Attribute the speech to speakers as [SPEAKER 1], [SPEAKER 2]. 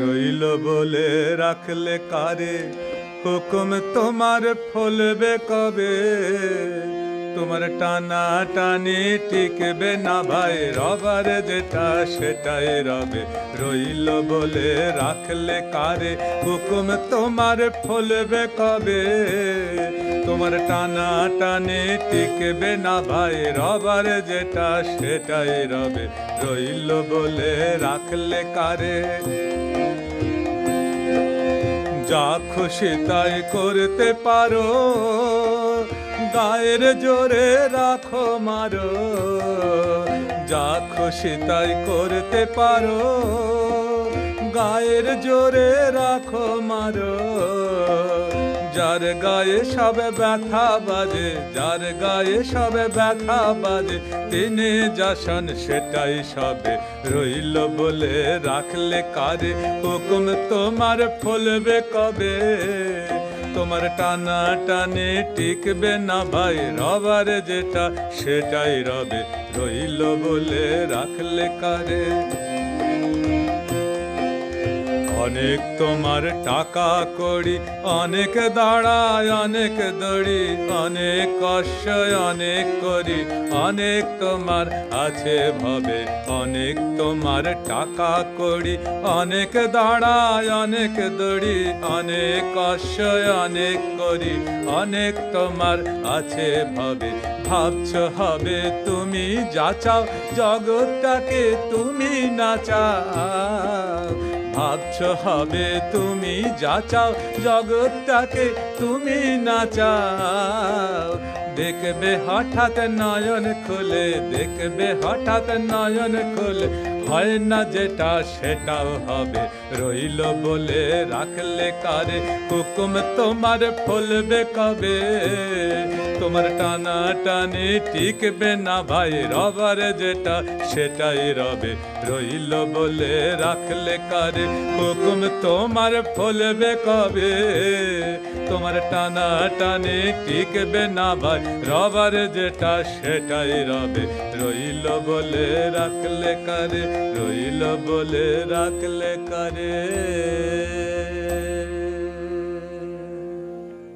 [SPEAKER 1] রইল বলে রাখলে কারে? হুকুম তোমার ফলবে কবে? তোমার টানা টানি টিকবে না ভাই, রবার যেটা সেটাই রবে। রইল বলে রাখলে কারে? হুকুম তোমার ফলবে কবে? তোমার টানা টানি টিকবে না ভাই, রবার যেটা সেটাই রবে। রইল বলে রাখলে কারে? যা খুশি তাই করতে পারো, গায়ের জোরে রাখো মারো। যা খুশি তাই করতে পারো, গায়ের জোরে রাখো মারো। যার গায়ে সবে ব্যথা বাজে, যার গায়ে সবে ব্যথা বাজে, তিনি যাসন সেটাই সবে রইল বলে রাখলে কারে, হুকুম তোমার ফলবে কবে? তোমার টানা টানে টিকবে না ভাই, রবার যেটা সেটাই রবে, রইল বলে রাখলে কারে? অনেক তোমার টাকা করি অনেক দাঁড়ায়, অনেক দড়ি, অনেক কষ্ট অনেক করি, অনেক তোমার আছে ভাবে, অনেক তোমার টাকা করি অনেক দাঁড়ায়, অনেক দড়ি, অনেক কষ্ট অনেক করি, অনেক তোমার আছে ভাবে, ভাবছ হবে তুমি যাচাও জগৎটাকে তুমি না চাও। ভাবছ হবে তুমি যা চাও, জগৎটাকে তুমি না চাও। দেখবে হঠাৎ নয়ন খুলে, দেখবে হঠাৎ নয়ন খুলে। হয় না যেটা সেটাও হবে, রইল বলে রাখলে কারে? হুকুম তোমার ফলবে কবে? তোমার টানা টানি টিকবে না ভাই, রবার যেটা সেটাই রবে। রইল বলে রাখলে কারে, হুকুম তোমার ফলবে কবে? তোমার টানা টানি টিকবে না ভাই, রবার যেটা সেটাই রবে। রইল বলে রাখলে কারে, রইল বলে রাখলে কারে।